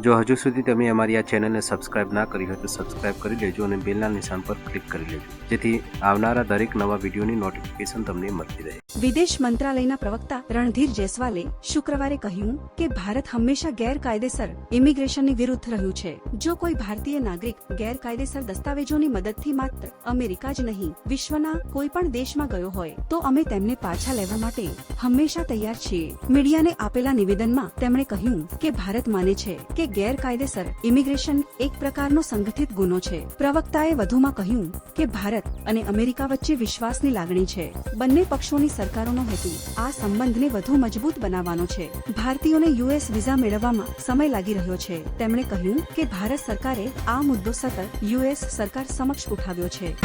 જો હજુ સુધી તમે અમારી આ ચેનલને સબસ્ક્રાઇબ ના કરી હોય તો સબસ્ક્રાઇબ કરી લેજો અને બેલના નિશાન પર ક્લિક કરી લેજો. જેથી આવનારા દરેક નવા વિડીયોની નોટિફિકેશન તમને મળતી રહે. વિદેશ મંત્રાલયના પ્રવક્તા રણધીર જયસ્વાલે શુક્રવારે કહ્યું કે ભારત હંમેશા ગેરકાયદેસર ઇમિગ્રેશનની વિરુદ્ધ રહ્યું છે. જો કોઈ ભારતીય નાગરિક ગેરકાયદેસર દસ્તાવેજોની મદદથી માત્ર અમેરિકા જ નહીં, વિશ્વના કોઈ પણ દેશમાં ગયો હોય, તો અમે તેમને પાછા લેવા માટે હંમેશા તૈયાર છીએ. મીડિયાને આપેલા નિવેદનમાં તેમણે કહ્યું કે ભારત માને છે કે ગેરકાયદેસર ઇમિગ્રેશન એક પ્રકારનો સંગઠિત ગુનો છે. પ્રવક્તાએ વધુમાં કહ્યું કે ભારત અને અમેરિકા વચ્ચે વિશ્વાસની લાગણી છે. બંને પક્ષોની સરકારોનો હેતુ આ સંબંધને વધુ મજબૂત બનાવવાનો છે. ભારતીયોને યુએસ વિઝા મેળવવામાં સમય લાગી રહ્યો છે. તેમણે કહ્યું કે ભારત સરકારે આ મુદ્દો સતત યુએસ સરકાર સમક્ષ ઉઠાવ્યો છે.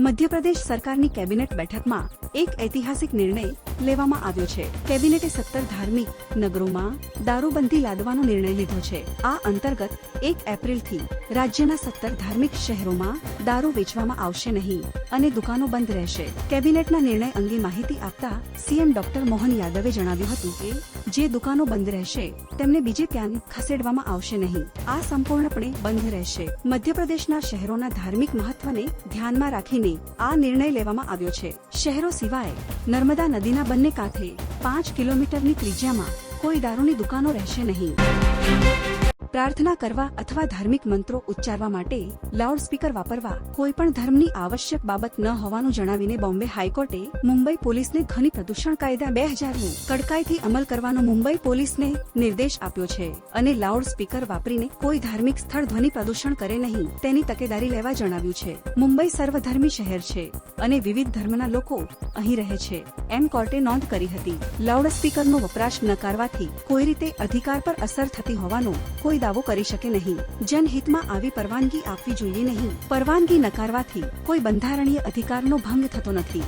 મધ્યપ્રદેશ સરકારની કેબિનેટ બેઠકમાં એક ઐતિહાસિક નિર્ણય લેવામાં આવ્યો છે. કેબિનેટે સત્તર ધાર્મિક નગરોમાં દારૂબંધી લાદવાનો નિર્ણય લીધો છે. આ અંતર્ગત એક એપ્રિલથી રાજ્યના સત્તર ધાર્મિક શહેરોમાં દારૂ વેચવામાં આવશે નહીં અને દુકાનો બંધ રહેશે. કેબિનેટના નિર્ણય અંગે માહિતી આપતા સીએમ ડોક્ટર મોહન યાદવે જણાવ્યું હતું કે, જે દુકાનો બંધ રહેશે, તેમને બીજે ક્યાં ખસેડવામાં આવશે નહીં. આ સંપૂર્ણપણે બંધ રહેશે. મધ્યપ્રદેશના શહેરોના ધાર્મિક મહત્વને ધ્યાનમાં રાખીને આ નિર્ણય લેવામાં આવ્યો છે. શહેરો સિવાય નર્મદા નદીના બંને કાંઠે પાંચ કિલોમીટરની ત્રિજ્યામાં કોઈ દારૂની દુકાનો રહેશે નહીં. પ્રાર્થના કરવા અથવા ધાર્મિક મંત્રો ઉચ્ચારવા માટે લાઉડ સ્પીકર વાપરવા કોઈ પણ ધર્મની આવશ્યક બાબત ન હોવાનું જણાવીને બોમ્બે હાઈકોર્ટે મુંબઈ પોલીસને ધ્વનિ પ્રદૂષણ કાયદા બે હજારનું કડકાઈથી અમલ કરવાનો મુંબઈ પોલીસને નિર્દેશ આપ્યો છે અને લાઉડ સ્પીકર વાપરીને કોઈ ધાર્મિક સ્થળ ધ્વનિ પ્રદૂષણ કરે નહીં તેની તકેદારી લેવા જણાવ્યું છે. મુંબઈ સર્વધર્મી શહેર છે અને વિવિધ ધર્મના લોકો અહીં રહે છે. એમ કોર્ટે નોંધ કરી હતી. લાઉડ સ્પીકરનો વપરાશ નકારવાથી કોઈ રીતે અધિકાર પર અસર થતી હોવાનો કોઈ દાવો કરી શકે નહીં. જનહિતમાં આવી પરવાનગી આપવી જોઈએ નહીં. પરવાનગી નકારવાથી કોઈ બંધારણીય અધિકારનો ભંગ થતો નથી.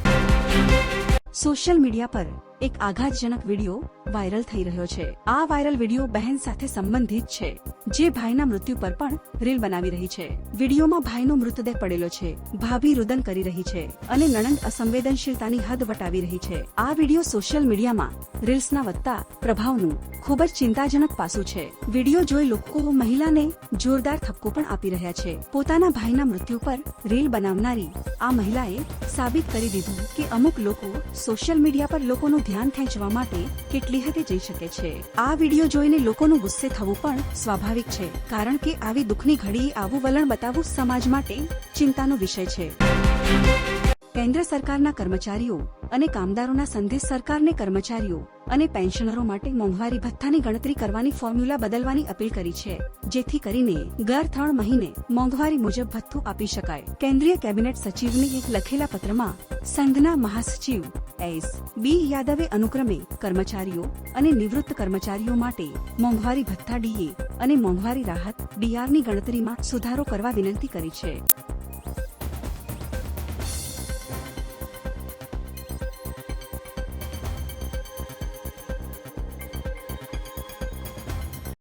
સોશિયલ મીડિયા પર એક આઘાતજનક વીડિયો વાયરલ થઈ રહ્યો છે. આ વાયરલ વીડિયો બહેન સાથે સંબંધિત છે, જે ભાઈના મૃત્યુ પર પણ રીલ બનાવી રહી છે. વિડીયોમાં ભાઈનો મૃતદેહ પડેલો છે, ભાભી રુદન કરી રહી છે અને નણંદ અસંવેદનશીલતાની હદ વટાવી રહી છે. આ વીડિયો સોશિયલ મીડિયામાં રીલ્સના વધતા પ્રભાવનું ખૂબ જ ચિંતાજનક પાસું છે. વીડિયો જોઈ લોકો મહિલાને જોરદાર થપકો પણ આપી રહ્યા છે. પોતાના ભાઈના મૃત્યુ પર રીલ બનાવનારી આ મહિલાએ સાબિત કરી દીધું કે અમુક લોકો સોશિયલ મીડિયા પર લોકોનું ધ્યાન ખેંચવા માટે કેટલી હદે જઈ શકે છે. આ વીડિયો જોઈને લોકોનું ગુસ્સે થવું પણ સ્વાભાવિક છે, કારણ કે આવી દુઃખની ઘડીએ આવું વલણ બતાવવું સમાજ માટે ચિંતાનો વિષય છે. કેન્દ્ર સરકારના કર્મચારીઓ અને કામદારોના સંદેશ સરકારને કર્મચારીઓ અને પેન્શનરો માટે મોંઘવારી ભથ્થાની ગણતરી કરવાની ફોર્મ્યુલા બદલવાની અપીલ કરી છે, જેથી કરીને દર ત્રણ મહિને મોંઘવારી મુજબ ભથ્થું આપી શકાય. કેન્દ્રીય કેબિનેટ સચિવને એક લખેલા પત્રમાં, સંઘના મહાસચિવ એસ. બી. યાદવે અનુક્રમે કર્મચારીઓ અને નિવૃત્ત કર્મચારીઓ માટે મોંઘવારી ભથ્થા ડીએ અને મોંઘવારી રાહત ડીઆરની ગણતરીમાં સુધારો કરવા વિનંતી કરી છે.